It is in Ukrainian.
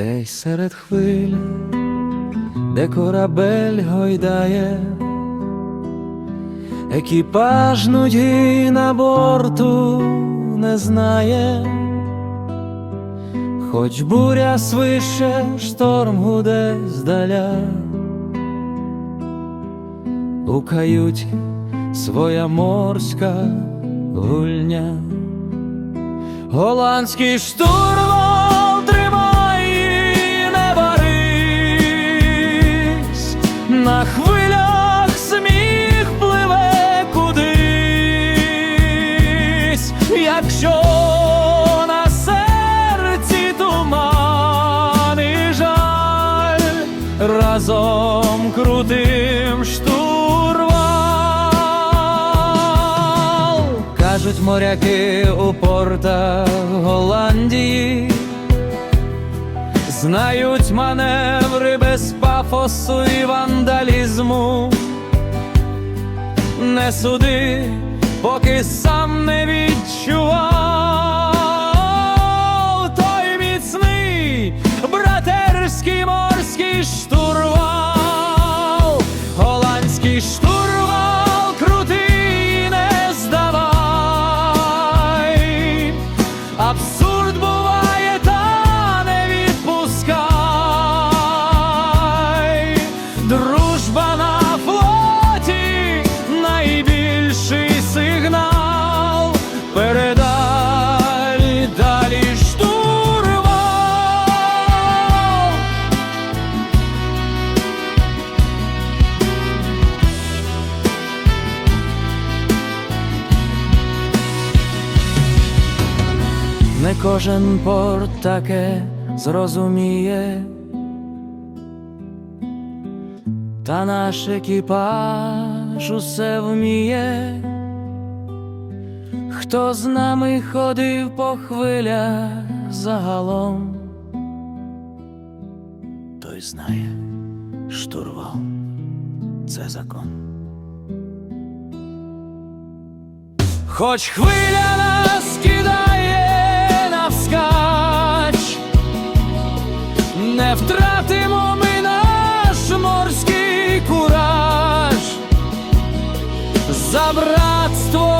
Десь серед хвиль, де корабель гойдає, екіпаж нудьги на борту не знає, хоч буря свище, шторм гуде здаля, у каюті своя морська гульня. Голландський штурвал на хвилях сміх пливе кудись, якщо на серці туман і жаль, разом крутим штурвал. Кажуть моряки у портах Голландії, знають маневри без пафосу і вандалізму. Не суди, поки сам не відчував. Той міцний братерський морський штурвал, голландський штурвал Не кожен порт таке зрозуміє, та наш екіпаж усе вміє, хто з нами ходив по хвилях загалом, той знає, штурвал. Це закон. Хоч хвиля не втратимо ми наш морський кураж за братство.